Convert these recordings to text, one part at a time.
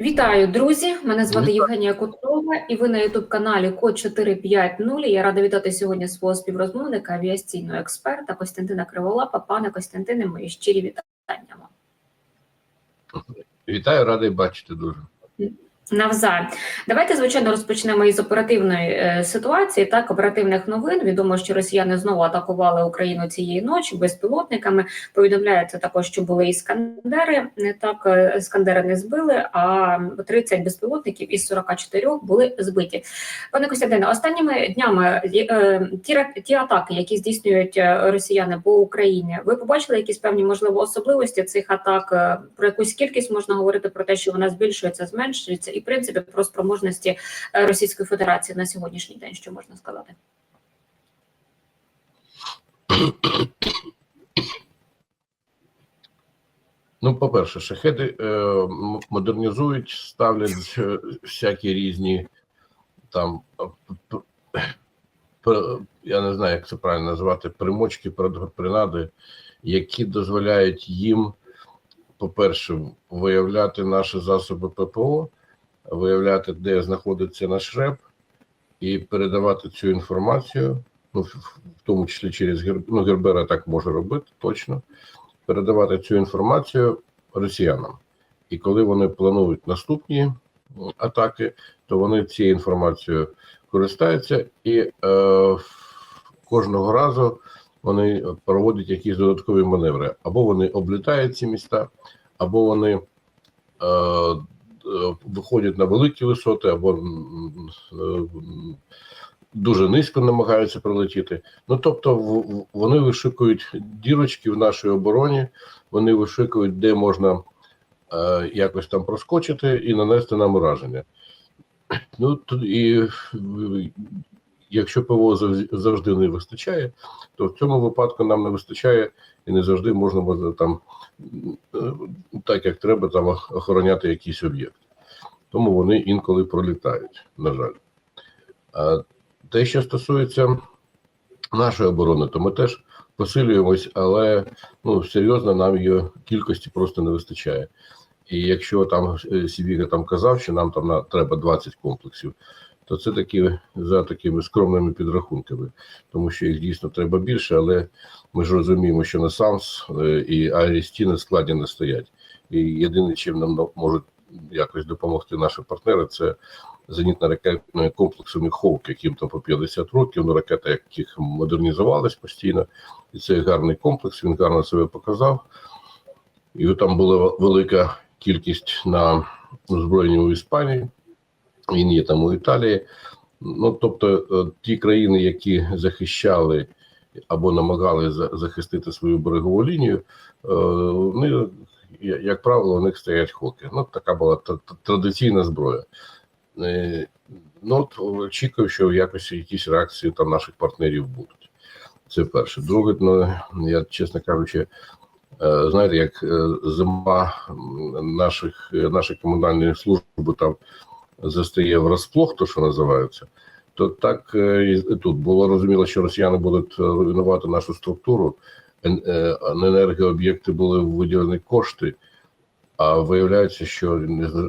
Вітаю, друзі! Мене звати. Євгенія Кутрова, і ви на ютуб каналі Код 450. Я рада вітати сьогодні свого співрозмовника, авіаційного експерта Костянтина Криволапа. Пане Костянтине, мої щирі вітання. вам. Вітаю, радий бачити дуже. Навзаєм. Давайте, звичайно, розпочнемо із оперативної е, ситуації, так, оперативних новин. Відомо, що росіяни знову атакували Україну цієї ночі безпілотниками. Повідомляється також, що були іскандери. Не так, е, іскандери не збили, а 30 безпілотників із 44 були збиті. Пане Костянтине, останніми днями е, ті, ті атаки, які здійснюють росіяни по Україні, ви побачили якісь певні можливо особливості цих атак? Про якусь кількість можна говорити про те, що вона збільшується, зменшується, і в принципі про спроможності е, Російської Федерації на сьогоднішній день, що можна сказати? Ну, по-перше, шахеди е, модернізують, ставлять е, всякі різні там, е, я не знаю, як це правильно назвати, примочки, принади, які дозволяють їм, по-перше, виявляти наші засоби ППО, виявляти, де знаходиться наш РЕП, і передавати цю інформацію, ну, в, тому числі через Гер... ну, Гербера так може робити точно, передавати цю інформацію росіянам. І коли вони планують наступні атаки, то вони цією інформацією користаються і е, кожного разу вони проводять якісь додаткові маневри. Або вони облітають ці міста, або вони е, виходять на великі висоти, або м, дуже низько намагаються прилетіти. Ну тобто, вони вишикують дірочки в нашій обороні, вони вишикують, де можна е, якось там проскочити і нанести нам ураження. Ну тут і е, якщо ПВО завжди не вистачає, то в цьому випадку нам не вистачає і не завжди можна буде там е, так, як треба, там охороняти якийсь об'єкт. Тому вони інколи пролітають, на жаль. А те, що стосується нашої оборони, то ми теж посилюємось, але ну серйозно нам її кількості просто не вистачає. І якщо там е, Сівіга там казав, що нам там треба 20 комплексів, то це такі за такими скромними підрахунками, тому що їх дійсно треба більше, але ми ж розуміємо, що на САМС е, і Арісті на складі не стоять. І єдине, чим нам можуть якось допомогти наші партнери, це зенітно-ракетні комплекси Міховк, яким там по 50 років, ну ракети, яких модернізувались постійно, і це гарний комплекс, він гарно себе показав. І там була велика кількість на озброєнні у Іспанії, він є там у Італії. Ну тобто, е, ті країни, які захищали або намагали захистити свою берегову лінію, е, вони, як правило, у них стоять хоки. Ну, така була тр- тр- традиційна зброя. Е, Ну, от очікую, що якось якісь реакції там наших партнерів будуть. Це перше. Друге, ну я чесно кажучи, знаєте, як зима наших нашої комунальної служби там застає врасплох, то що називається, то так е, і тут було розуміло, що росіяни будуть е, руйнувати нашу структуру. ен- е, На енергооб'єкти були виділені кошти. А виявляється, що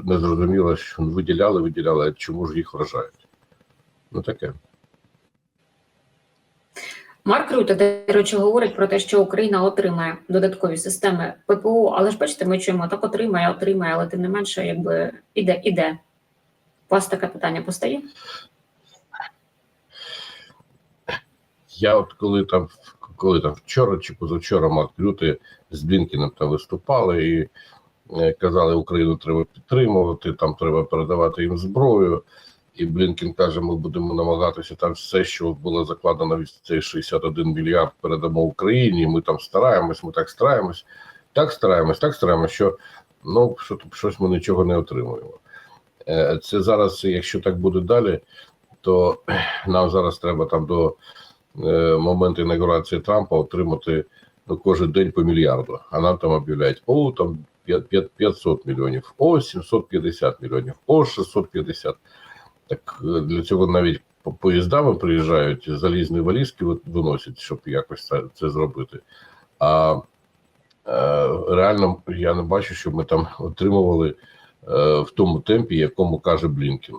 не зрозуміло, що виділяли, виділяли, а чому ж їх вражають. Ну таке. Марк Рюте, до речі, говорить про те, що Україна отримає додаткові системи ППО, але ж бачите, ми чуємо так отримає, отримає, але тим не менше, якби іде, іде. У вас таке питання постає? Я от коли там коли там вчора чи позавчора Марк Рюти з Блінкіном там виступали і е, казали, Україну треба підтримувати, там треба передавати їм зброю. І Блінкін каже: ми будемо намагатися там все, що було закладено від цей 61 мільярд, передамо Україні. Ми там стараємось, ми так стараємось, так стараємось, так стараємось, що ну що щось ми нічого не отримуємо. Е, Це зараз, якщо так буде далі, то нам зараз треба там до е, моменту інаугурації Трампа отримати ну, кожен день по мільярду. А нам там об'являють, о, там п'ят- п'ят- 500 мільйонів, о, 750 мільйонів, о, 650. Так е, для цього навіть по- поїздами приїжджають, залізні валізки виносять, щоб якось це, це зробити. А реально я не бачу, щоб ми там отримували в тому темпі, якому каже Блінкен.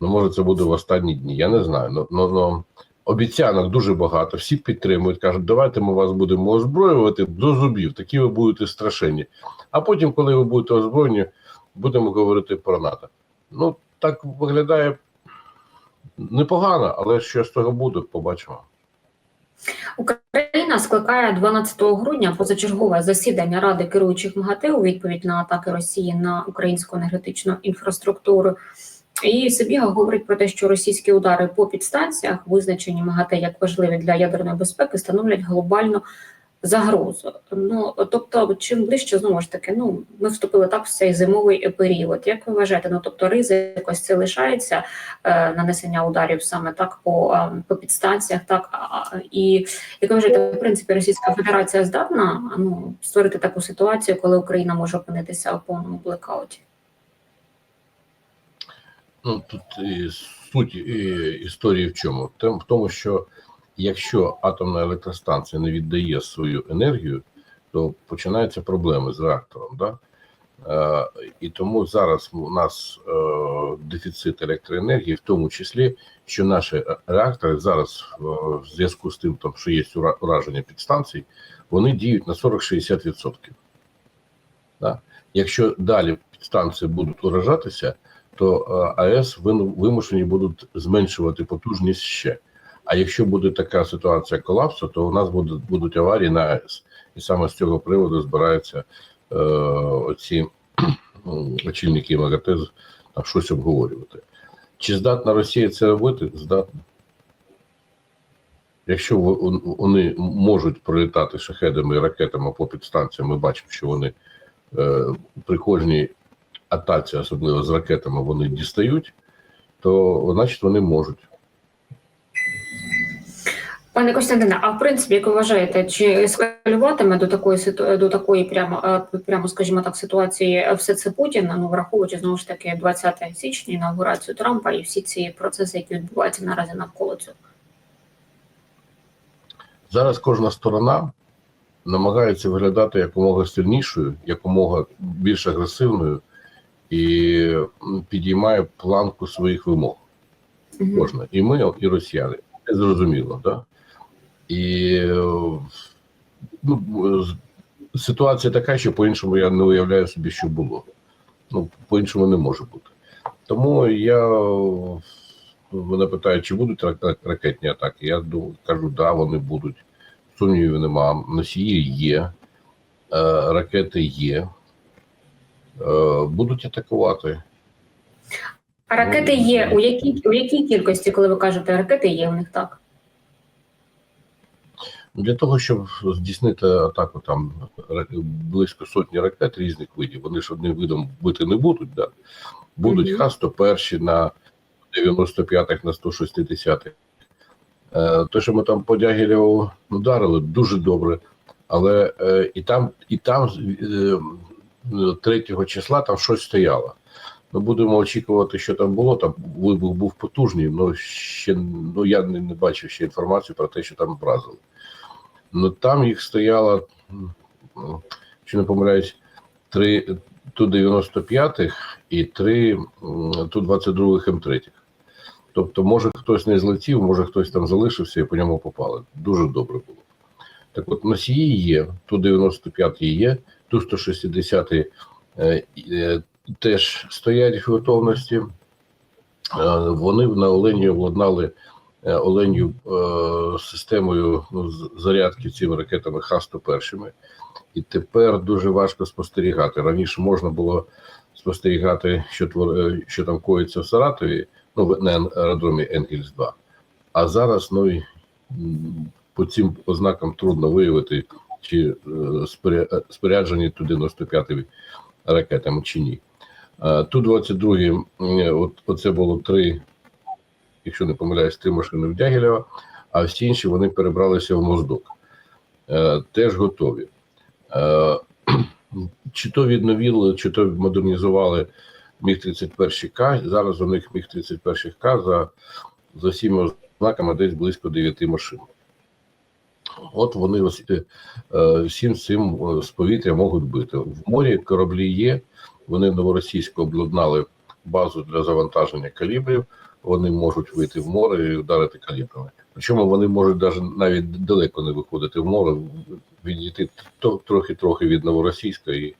Ну, може, це буде в останні дні. Я не знаю. Ну, ну, ну, обіцянок дуже багато. Всі підтримують, кажуть, давайте ми вас будемо озброювати до зубів, такі ви будете страшенні. А потім, коли ви будете озброєні, будемо говорити про НАТО. Ну, так виглядає непогано, але що з того буде, побачимо. Україна скликає 12 грудня позачергове засідання Ради керуючих МАГАТЕ у відповідь на атаки Росії на українську енергетичну інфраструктуру. І Сибіга говорить про те, що російські удари по підстанціях, визначені МАГАТЕ як важливі для ядерної безпеки, становлять глобальну загрозу. Ну тобто, чим ближче знову ж таки, ну ми вступили так в цей зимовий період. Як ви вважаєте? Ну тобто, ризик ось це лишається е, нанесення ударів саме так по, е, по підстанціях, так а, і як ви вважаєте, в принципі, Російська Федерація здатна ну створити таку ситуацію, коли Україна може опинитися у повному блекауті? Ну тут і суть і, історії в чому? Тем в тому, що якщо атомна електростанція не віддає свою енергію, то починаються проблеми з реактором. Да? Е, і тому зараз у нас е, дефіцит електроенергії, в тому числі, що наші реактори зараз е, в зв'язку з тим, там, що є ураження підстанцій, вони діють на 40-60%. Да? Якщо далі підстанції будуть уражатися, то е, АЕС вимушені будуть зменшувати потужність ще. А якщо буде така ситуація колапсу, то у нас будуть, будуть аварії на АЕС. І саме з цього приводу збираються е, оці очільники МАГАТЕ там щось обговорювати. Чи здатна Росія це робити? Здатна. Якщо вони можуть прилітати шахедами і ракетами по підстанціям, ми бачимо, що вони е, при кожній атаці, особливо з ракетами, вони дістають, то значить вони можуть. Пане Костянтине, а в принципі, як ви вважаєте, чи ескалюватиме до такої до такої прямо е, прямо, скажімо так, ситуації все це Путін, ну враховуючи знову ж таки 20 січня, інаугурацію Трампа і всі ці процеси, які відбуваються наразі навколо цього? Зараз кожна сторона намагається виглядати якомога сильнішою, якомога більш агресивною і підіймає планку своїх вимог. Кожна. І ми, і росіяни. Зрозуміло, так? І ну, ситуація така, що по-іншому я не уявляю собі, що було. Ну, по-іншому не може бути. Тому я мене питають, чи будуть рак- ракетні атаки. Я думаю, кажу, да, вони будуть. Сумнівів нема. Носії є, е, ракети є. Е, будуть атакувати. А ракети Ну, є у якій у якій кількості, коли ви кажете, ракети є у них так? Для того, щоб здійснити атаку там близько сотні ракет різних видів, вони ж одним видом бити не будуть. Да? Будуть Мгм. Х-101 на 95-х, на 160-х. Е, те, що ми там по Дягілєву ударили, дуже добре. Але е, і там, і там е, 3 числа там щось стояло. Ми будемо очікувати, що там було. Там вибух був потужний, але ще ну, я не, не бачив ще інформацію про те, що там вразили. Ну там їх стояло, чи не помиляюсь, три Ту-95 і три м, Ту-22 М3. Тобто, може хтось не злетів, може хтось там залишився і по ньому попали. Дуже добре було. Так от носії є, Ту-95 є, Ту-160 е, е, теж стоять в готовності. Е, Вони на Олені обладнали Оленю е, системою ну, зарядки цими ракетами Х-101. І тепер дуже важко спостерігати. Раніше можна було спостерігати, що, твор... е, що там коїться в Саратові, ну, на аеродромі Енгельс-2. А зараз ну, по цим ознакам трудно виявити, чи е, споря- е, споряджені Ту-95 ракетами чи ні. Е, Ту-22, от, оце було три, якщо не помиляюсь, три машини в Дягілєва, а всі інші вони перебралися в Моздок. Е, Теж готові. Е, Чи то відновили, чи то модернізували міг 31 к Зараз у них міг 31 к за, за всіма ознаками десь близько 9 машин. От вони е, всім цим з повітря можуть бити. В морі кораблі є, Вони новоросійсько обладнали базу для завантаження калібрів. Вони можуть вийти в море і вдарити калібрами. Причому вони можуть навіть навіть далеко не виходити в море, відійти трохи-трохи від новоросійська і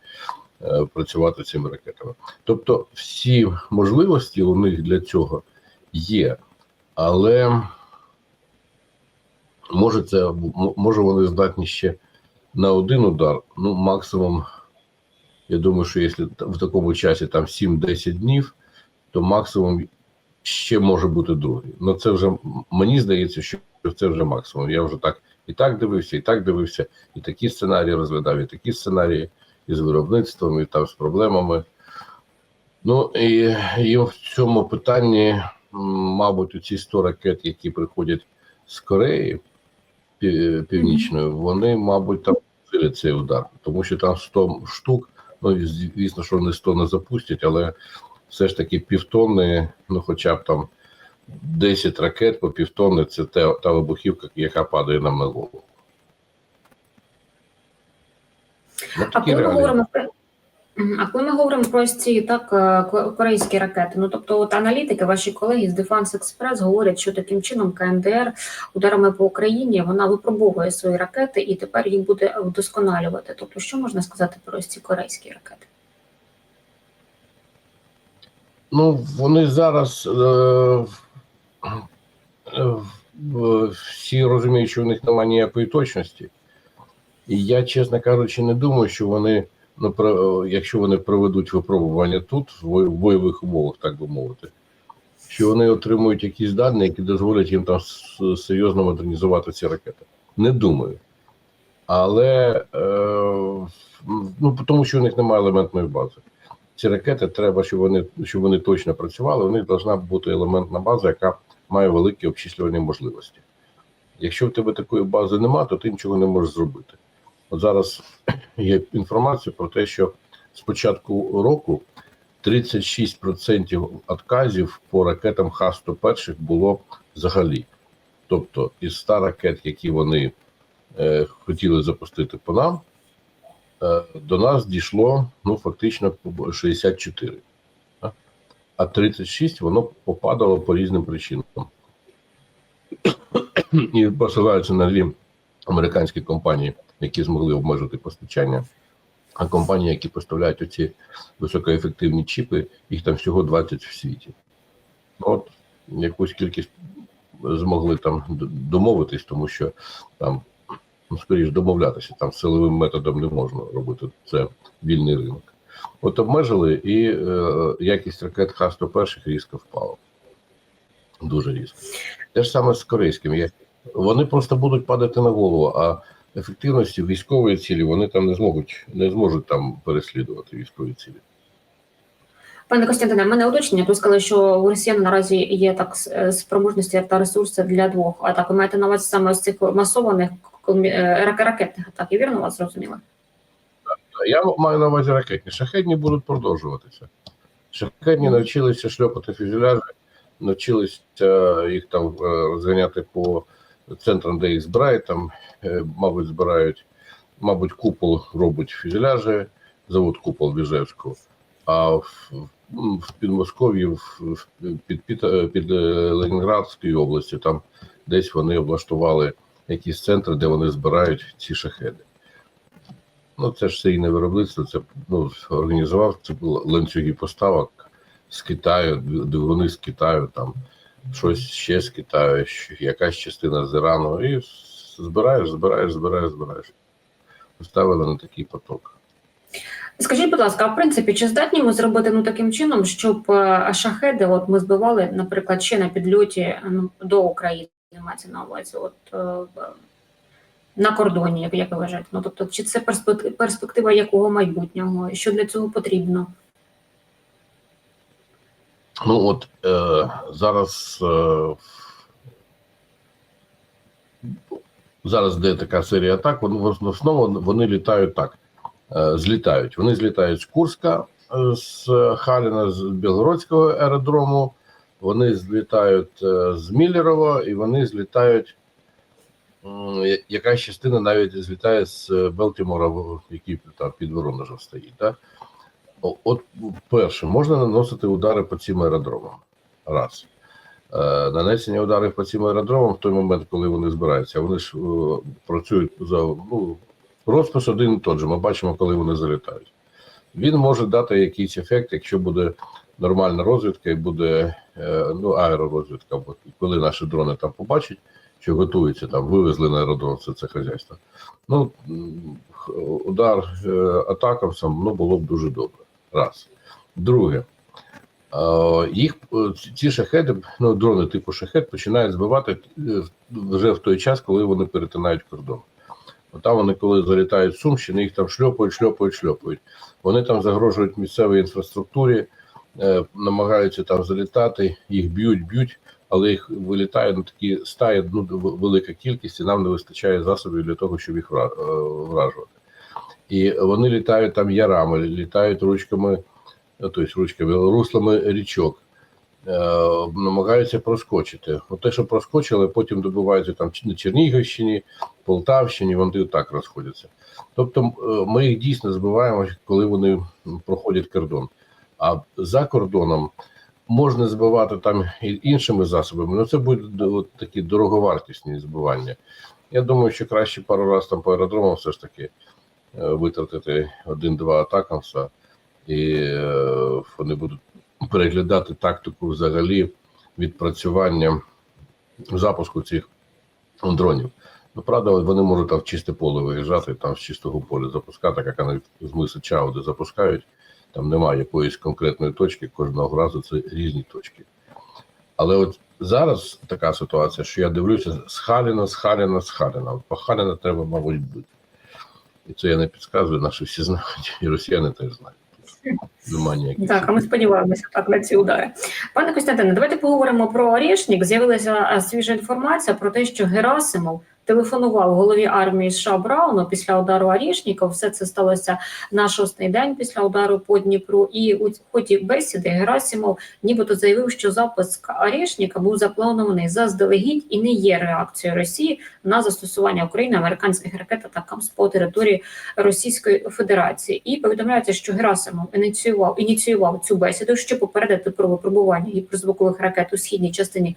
е, працювати цими ракетами. Тобто, всі можливості у них для цього є, але може це може вони здатні ще на один удар, ну максимум. Я думаю, що якщо в такому часі там 7-10 днів, то максимум ще може бути другий. Ну це вже мені здається, що це вже максимум. Я вже так і так дивився, і так дивився, і такі сценарії розглядав, і такі сценарії і з виробництвом, і там з проблемами. Ну і, і в цьому питанні, мабуть, ці 100 ракет, які приходять з Кореї пі- Північної, вони, мабуть, там цей удар, тому що там 100 штук. Ну, звісно, що вони 100 не запустять, але все ж таки півтонни, ну хоча б там 10 ракет по півтонни це та, та вибухівка, яка падає на голову. Ну, А коли ми говоримо про а коли ми говоримо про ці так е, корейські ракети, ну тобто, от аналітики, ваші колеги з Defense Express говорять, що таким чином КНДР ударами по Україні вона випробовує свої ракети і тепер їх буде вдосконалювати. Тобто, що можна сказати про ці корейські ракети? Ну, вони зараз е, е, всі розуміють, що в них немає ніякої точності. І я, чесно кажучи, не думаю, що вони, ну, про- якщо вони проведуть випробування тут, в бойових умовах, так би мовити, що вони отримують якісь дані, які дозволять їм там серйозно модернізувати ці ракети. Не думаю. Але е, ну, тому що у них немає елементної бази ці ракети треба, щоб вони щоб вони точно працювали. У них повинна бути елементна база, яка має великі обчислювальні можливості. Якщо в тебе такої бази немає, то ти нічого не можеш зробити. От зараз є інформація про те, що з початку року 36% відказів по ракетам Х-101 було взагалі. Тобто із 100 ракет, які вони е, хотіли запустити по нам, до нас дійшло ну фактично 64. а? А 36 воно попадало по різним причинам. І посилаються на дві американські компанії, які змогли обмежити постачання. А компанії, які поставляють оці високоефективні чіпи, їх там всього 20 в світі. От якусь кількість змогли там домовитись, тому що там ну, скоріш домовлятися, там силовим методом не можна робити. Це вільний ринок. От обмежили, і е, якість ракет Х-101 різко впала. Дуже різко. Те ж саме з корейським. Вони просто будуть падати на голову, а ефективності військової цілі вони там не зможуть, не зможуть там переслідувати військові цілі. Пане Костянтине, в мене уточнення. Ви сказали, що у росіян наразі є так е, спроможності та ресурси для двох атак. Ви маєте на увазі саме з цих масованих ракетних атак. Я вірно вас зрозуміла? Я маю на увазі ракетні. Шахетні будуть продовжуватися. Шахетні навчилися шльопати фюзеляжі, навчилися їх там е, розганяти по центрам, де їх збирають. Там, е, мабуть, збирають, мабуть, купол робить фюзеляжі, завод купол Біжевського. А в, Підмосков'ї, в, в- під, під, е, під е, Ленінградською області, там десь вони облаштували якісь центри, де вони збирають ці шахеди. Ну, це ж серійне виробництво, це ну, організував це було ланцюги поставок з Китаю, двигуни з Китаю, там щось ще з Китаю, якась частина з Ірану. І збираєш, збираєш, збираєш, збираєш. Поставили на такий поток. Скажіть, будь ласка, а в принципі, чи здатні ми зробити ну таким чином, щоб е, шахеди, от ми збивали, наприклад, ще на підльоті е, ну, до України, мається на увазі, от е, на кордоні, як, як ви вважаєте? Ну тобто, чи це перспектива якого майбутнього? Що для цього потрібно? Ну от е, зараз, е, зараз де така серія атак, вони в основному вони літають так. Е, злітають. Вони злітають з Курська, е, з Халіна, з Білгородського аеродрому, вони злітають е, з Міллерова і вони злітають. Якась частина навіть злітає з Белтімора, який там під Воронежем стоїть. Так? От перше, можна наносити удари по цим аеродромам. Раз. Е, нанесення ударів по цим аеродромам в той момент, коли вони збираються, вони ж е, працюють за ну, розпис один і той же. Ми бачимо, коли вони залітають. Він може дати якийсь ефект, якщо буде нормальна розвідка і буде е, ну, аеророзвідка. Бо коли наші дрони там побачать, що готуються там, вивезли на аеродром все це хазяйство. Ну, удар е, атакамсом ну, було б дуже добре. Раз. Друге, е, їх ці- шахеди, ну, дрони типу шахет починають збивати вже в той час, коли вони перетинають кордон. Там вони, коли залітають з Сумщини, їх там шльопають, шльопають, шльопають. Вони там загрожують місцевій інфраструктурі, намагаються там залітати, їх б'ють, б'ють, але їх вилітає ну, такі стаї, ну, велика кількість, і нам не вистачає засобів для того, щоб їх е, вражувати. І вони літають там ярами, літають ручками, е, тобто ручками, руслами річок, е, намагаються проскочити. От те, що проскочили, потім добиваються там на Чернігівщині, Полтавщині, вони так розходяться. Тобто е, ми їх дійсно збиваємо, коли вони проходять кордон. А за кордоном можна збивати там і іншими засобами, але це будуть такі дороговартісні збивання. Я думаю, що краще пару разів там по аеродромам все ж таки е, витратити один-два атакамса, і е, вони будуть переглядати тактику взагалі відпрацювання запуску цих дронів. Ну, правда, вони можуть там в чисте поле виїжджати, там з чистого поля запускати, як вони з миси Чауди запускають. Там немає якоїсь конкретної точки, кожного разу це різні точки. Але от зараз така ситуація, що я дивлюся з Халіна, з Халіна, з Халіна. От по Халіна треба, мабуть, бути. І це я не підказую, наші всі знають, і росіяни теж знають. Так, а ми сподіваємося так на ці удари. Пане Костянтине, давайте поговоримо про Орішнік. З'явилася е, свіжа інформація про те, що Герасимов телефонував голові армії США Брауну після удару Орішніка. Все це сталося на шостий день після удару по Дніпру. І у ході бесіди Герасимов нібито заявив, що запуск Орішніка був запланований заздалегідь і не є реакцією Росії на застосування України американських ракет атакам по території Російської Федерації. І повідомляється, що Герасимов ініціював ініціював цю бесіду, щоб попередити про випробування гіперзвукових ракет у східній частині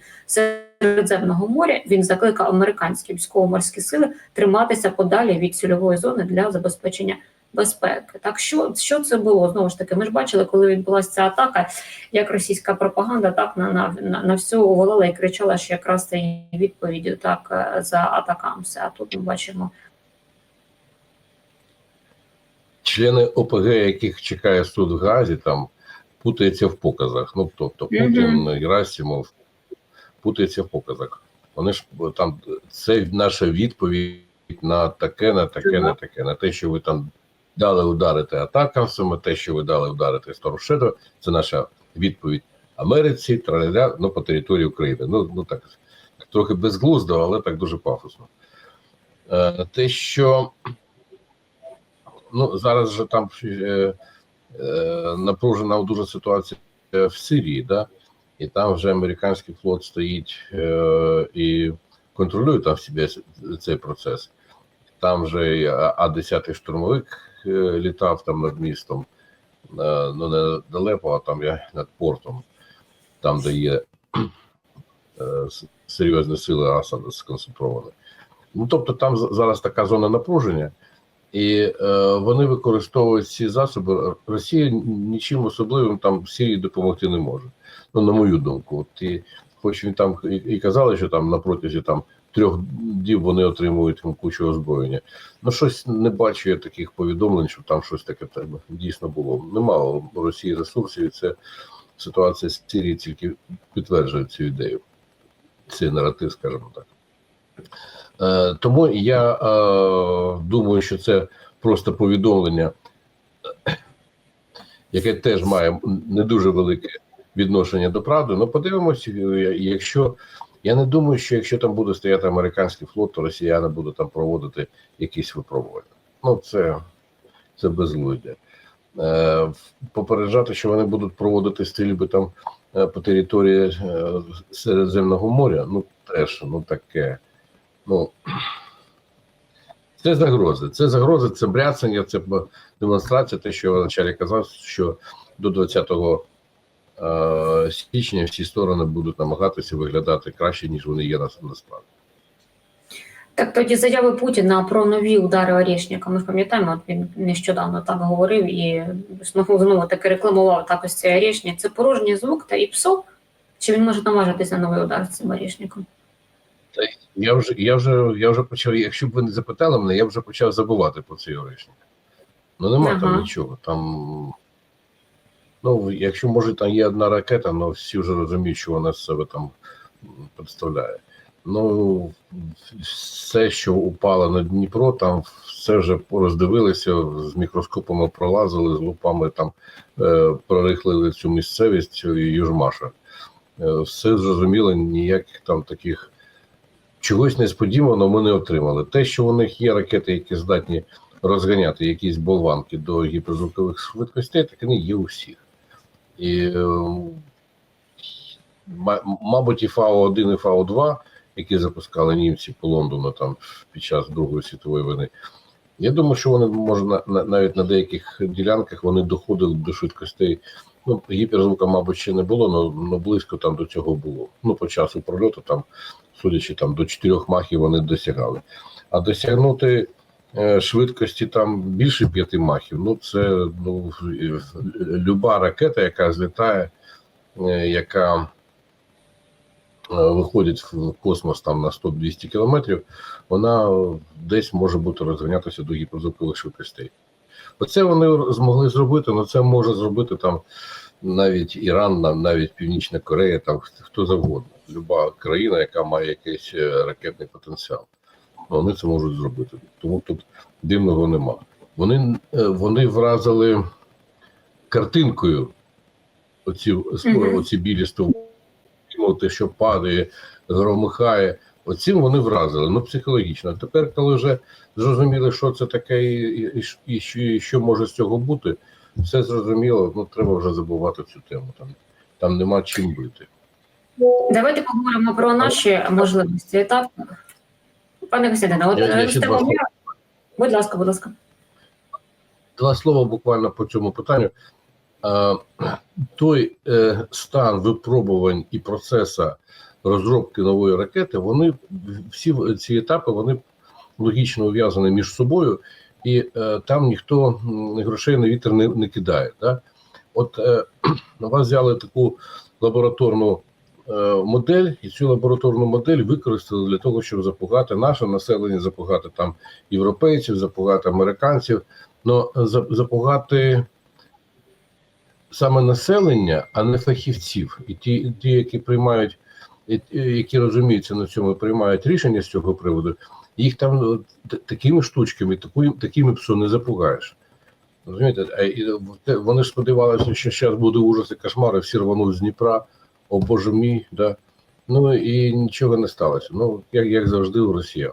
Середземного моря. Він закликав американські військово-морські сили триматися подалі від цільової зони для забезпечення безпеки. Так що, що це було знову ж таки? Ми ж бачили, коли відбулася ця атака, як російська пропаганда так на, на, на, на все увалила і кричала, що якраз це є відповіддю так е, за атакамси. А тут ми бачимо. члени ОПГ, яких чекає суд в Газі, там путаються в показах. Ну тобто Путін, Герасимов путаються в показах. Вони ж там це наша відповідь на таке, на таке, на таке, на те, що ви там дали ударити атакамсами, те, що ви дали ударити Старошедо, це наша відповідь Америці, траля, ну по території України. Ну ну так трохи безглуздо, але так дуже пафосно. Е, те, що ну зараз же там е, е, напружена дуже ситуація в Сирії, да? І там вже американський флот стоїть е, і контролює там себе цей процес. Там вже А-10 штурмовик е, літав там над містом, е, ну не далеко, а там я над портом, там, де є е, серйозні сили Асада сконцентровані. Ну тобто там зараз така зона напруження. І е, вони використовують ці засоби. Росія нічим особливим там в Сирії допомогти не може. Ну, на мою думку, от і хоч він там і, і казали, що там на протязі там трьох днів вони отримують там кучу озброєння. Ну щось не бачу я таких повідомлень, що там щось таке треба дійсно було. Нема у Росії ресурсів, і це ситуація з Сирії тільки підтверджує цю ідею, цей наратив, скажімо так. Е, тому я е, думаю, що це просто повідомлення, яке теж має не дуже велике відношення до правди. Ну, подивимося, якщо я не думаю, що якщо там буде стояти американський флот, то росіяни будуть там проводити якісь випробування. Ну, це, це безглуздя. Е, попереджати, що вони будуть проводити стрільби там е, по території е, Середземного моря, ну теж ну таке. Ну Це загрози. Це загрози, це бряцання, це демонстрація. Те, що я вначалі казав, що до 20 е, січня всі сторони будуть намагатися виглядати краще, ніж вони є нас- насправді. Так тоді заяви Путіна про нові удари Орєшніка. Ми ж пам'ятаємо, він нещодавно так говорив і знову знову таки рекламував так ось цей Орєшнік. Це порожній звук та і псо. Чи він може наважитись на новий удар з цим Орєшніком? Я вже, я вже, я вже почав. Якщо б ви не запитали мене, я вже почав забувати про цей орешник. Ну нема Ага. там нічого. Там, ну, якщо може там є одна ракета, ну всі вже розуміють, що вона з себе там представляє. Ну, все, що упало на Дніпро, там все вже роздивилися, з мікроскопами пролазили, з лупами там е, прорихлили цю місцевість і Южмаша. Е, все зрозуміло, ніяких там таких чогось несподіваного ми не отримали. Те, що у них є ракети, які здатні розганяти якісь болванки до гіперзвукових швидкостей, так вони є у всіх. І, е, мабуть, і Фау-1, і Фау-2, які запускали німці по Лондону там під час Другої світової війни. Я думаю, що вони може на, на навіть на деяких ділянках вони доходили до швидкостей. Ну, гіперзвука, мабуть, ще не було, але близько там до цього було. Ну, по часу прольоту, там, судячи там до 4 махів, вони досягали. А досягнути е, швидкості там більше 5 махів, ну це ну, люба ракета, яка злітає, е, яка е, виходить в космос там на 100-200 кілометрів, вона десь може бути розганятися до гіперзвукових швидкостей. Оце вони змогли зробити, але це може зробити там навіть Іран, навіть Північна Корея, там хто завгодно. Люба країна, яка має якийсь е, ракетний потенціал. Вони це можуть зробити. Тому тут дивного нема. Вони, е, вони вразили картинкою оці, оці білі стовпи, те, що падає, громихає. Оцім вони вразили, ну психологічно. Тепер, коли вже зрозуміли, що це таке, і, і, і, що- і що може з цього бути, все зрозуміло, ну треба вже забувати цю тему. Там, там нема чим бити. Давайте поговоримо про наші можливості. Так, пане Костянтине, от Я- я е, ще два будь ласка, будь ласка. Два слова буквально по цьому питанню. Той е, стан випробувань і процесу розробки нової ракети, вони всі ці етапи вони логічно ув'язані між собою, і е, там ніхто грошей на вітер не, не кидає. Да? От е, у вас взяли таку лабораторну е, модель, і цю лабораторну модель використали для того, щоб запугати наше населення, запугати там європейців, запугати американців. Но запугати саме населення, а не фахівців. І ті, ті які приймають, які розуміються на цьому, приймають рішення з цього приводу, їх там ну, такими штучками, такою, такими псу не запугаєш. Розумієте, вони сподівалися, що зараз буде ужас і кошмар, і всі рвануть з Дніпра, о Боже мій, да. Ну і нічого не сталося. Ну, як, як завжди, у росіян.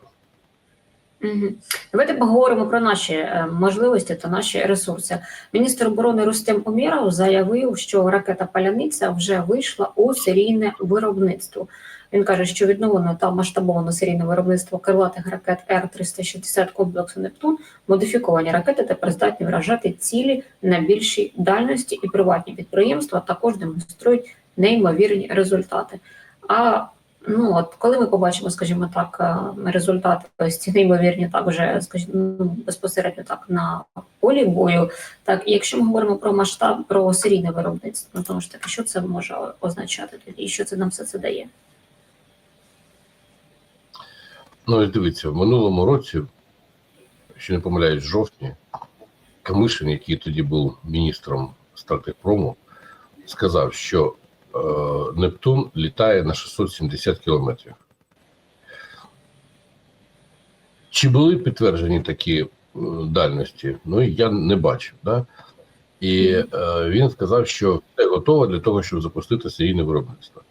Давайте поговоримо про наші е, можливості та наші ресурси. Міністр оборони Рустем Умєров заявив, що ракета Паляниця вже вийшла у серійне виробництво. Він каже, що відновлено та масштабовано серійне виробництво крилатих ракет Р-360 комплексу Нептун. Модифіковані ракети тепер здатні вражати цілі на більшій дальності, і приватні підприємства також демонструють неймовірні результати. А Ну от коли ми побачимо, скажімо так, е, результати ось ці неймовірні, так вже скажімо, ну, безпосередньо так на полі бою. Так, якщо ми говоримо про масштаб, про серійне виробництво, тому ж таки, що це може означати тоді, і що це нам все це дає? Ну, і дивіться, в минулому році, якщо не помиляюсь, жовтні, Камишин, який тоді був міністром стратегпрому, сказав, що Нептун літає на 670 кілометрів. Чи були підтверджені такі е, дальності? Ну, я не бачив. Да? І е, він сказав, що все готово для того, щоб запустити серійне виробництво.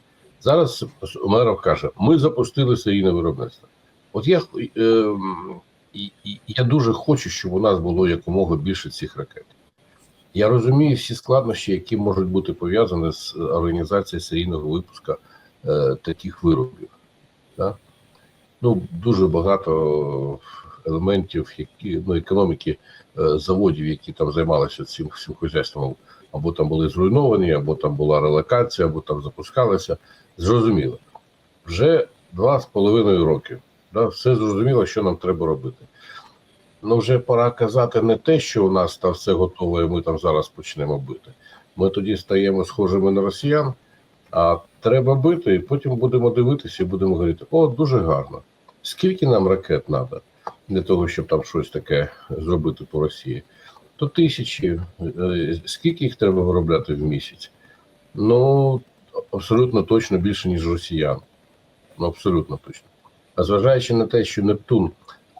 Зараз Умеров каже: ми запустили серійне виробництво. От я, е, і- я дуже хочу, щоб у нас було якомога більше цих ракет. Я розумію всі складнощі, які можуть бути пов'язані з організацією серійного випуску е, таких виробів. Да? Ну, дуже багато елементів, які ну економіки е, заводів, які там займалися цим всім хазяйством, або там були зруйновані, або там була релокація, або там запускалися. Зрозуміло, вже два з половиною роки. Да, все зрозуміло, що нам треба робити. Ну, вже пора казати не те, що у нас там все готове, і ми там зараз почнемо бити. Ми тоді стаємо схожими на росіян, а треба бити, і потім будемо дивитися і будемо говорити: о, дуже гарно. Скільки нам ракет треба для того, щоб там щось таке зробити по Росії? То тисячі. Е, Скільки їх треба виробляти в місяць? Ну, абсолютно точно більше, ніж росіян. Ну, абсолютно точно. А зважаючи на те, що Нептун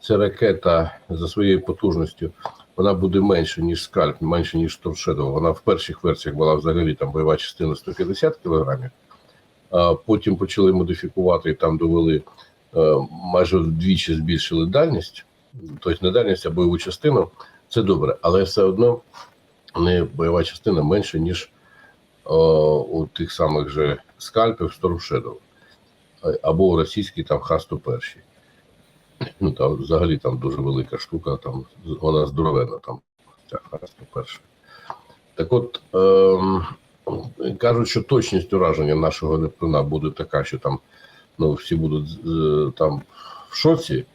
це ракета за своєю потужністю, вона буде менше, ніж скальп, менше, ніж торшедова. Вона в перших версіях була взагалі там бойова частина 150 кілограмів, а потім почали модифікувати і там довели е, майже вдвічі збільшили дальність, тобто не дальність, а бойову частину. Це добре, але все одно не бойова частина менше, ніж о, у тих самих же скальпів Storm Shadow або у російській там Х-101. Ну там взагалі там дуже велика штука, там вона здоровенна, там Х-101. Так от ем, кажуть, що точність ураження нашого Нептуна буде така, що там ну, всі будуть з- там в шоці.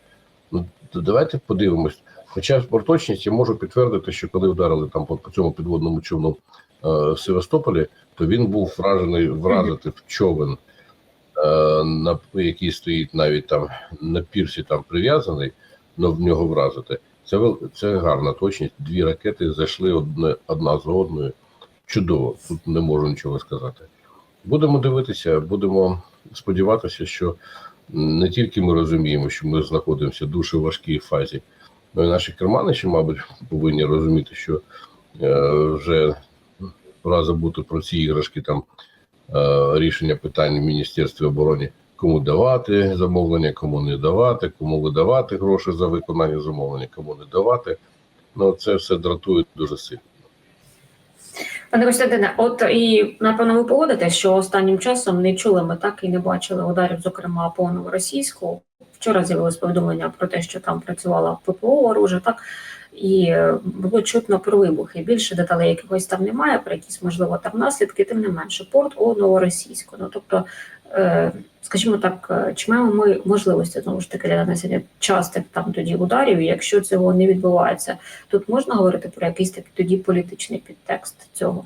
Ну, давайте подивимось. Хоча про точність я можу підтвердити, що коли вдарили там по, по цьому підводному човну е, Севастополі, то він був вражений вразити в човен, е, на який стоїть навіть там на пірсі там прив'язаний, але в нього вразити. Це це гарна точність. Дві ракети зайшли одне, одна за одною. Чудово, тут не можу нічого сказати. Будемо дивитися, будемо сподіватися, що не тільки ми розуміємо, що ми знаходимося в дуже важкій фазі, але й наші керманичі, мабуть, повинні розуміти, що е, вже пора забути про ці іграшки, там е, рішення питань в Міністерстві оборони, кому давати замовлення, кому не давати, кому видавати гроші за виконання замовлення, кому не давати. Ну, це все дратує дуже сильно. Пане Костянтине, от і напевно ви погодите, що останнім часом не чули ми так і не бачили ударів, зокрема по новоросійську. Вчора з'явилось повідомлення про те, що там працювала ППО оружие, так і е, було чутно про вибухи. Більше деталей якихось там немає, про якісь можливо там наслідки, тим не менше, порт у новоросійську. Ну тобто, е, скажімо так, е, чи маємо ми можливості знову ж таки для нанесення частих там тоді ударів, якщо цього не відбувається, тут можна говорити про якийсь такий тоді політичний підтекст цього.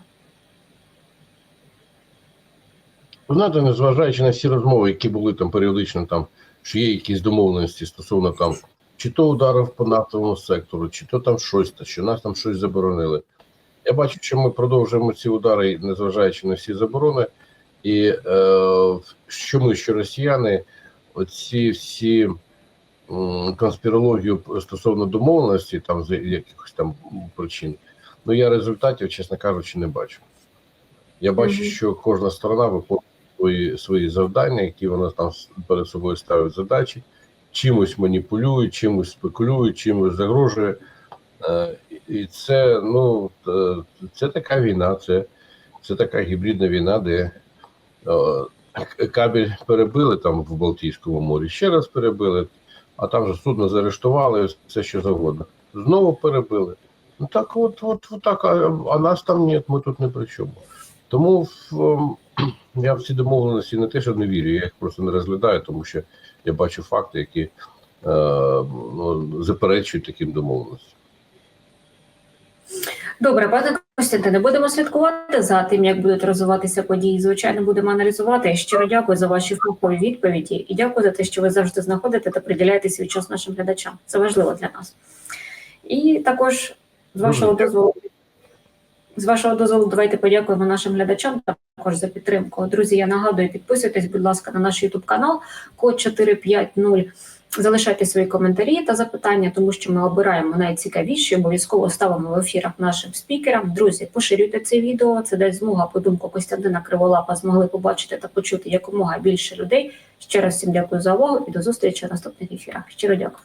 Знаєте, незважаючи на всі розмови, які були там періодично, там що є якісь домовленості стосовно там чи то ударів по нафтовому сектору, чи то там щось, та що нас там щось заборонили. Я бачу, що ми продовжуємо ці удари, незважаючи на всі заборони, і е, що ми, що росіяни, оці всі конспірологію стосовно домовленості, там з якихось там причин, ну я результатів, чесно кажучи, не бачу. Я бачу, Мгм. що кожна сторона виконує свої, свої завдання, які вона там перед собою ставить задачі, чимось маніпулює, чимось спекулює, чимось загрожує. Е, І це, ну, е, це така війна, це, це така гібридна війна, де е, кабель перебили там в Балтійському морі, ще раз перебили, а там же судно заарештували, все що завгодно. Знову перебили. Ну так от, от, от так, а, а нас там ні, ми тут не при чому. Тому в, ем, я в ці домовленості не те, що не вірю, я їх просто не розглядаю, тому що я бачу факти, які е, ну, заперечують таким домовленостям. Добре, пане Костянтине, будемо слідкувати за тим, як будуть розвиватися події. Звичайно, будемо аналізувати. Щиро дякую за ваші фахові відповіді і дякую за те, що ви завжди знаходите та приділяєте свій час нашим глядачам. Це важливо для нас. І також з вашого дозволу. З вашого дозволу, давайте подякуємо нашим глядачам також за підтримку. Друзі, я нагадую, підписуйтесь, будь ласка, на наш YouTube канал код 450. Залишайте свої коментарі та запитання, тому що ми обираємо найцікавіші, обов'язково ставимо в ефірах нашим спікерам. Друзі, поширюйте це відео. Це дасть змога, по думку Костянтина Криволапа, змогли побачити та почути якомога більше людей. Ще раз всім дякую за увагу і до зустрічі в наступних ефірах. Щиро дякую.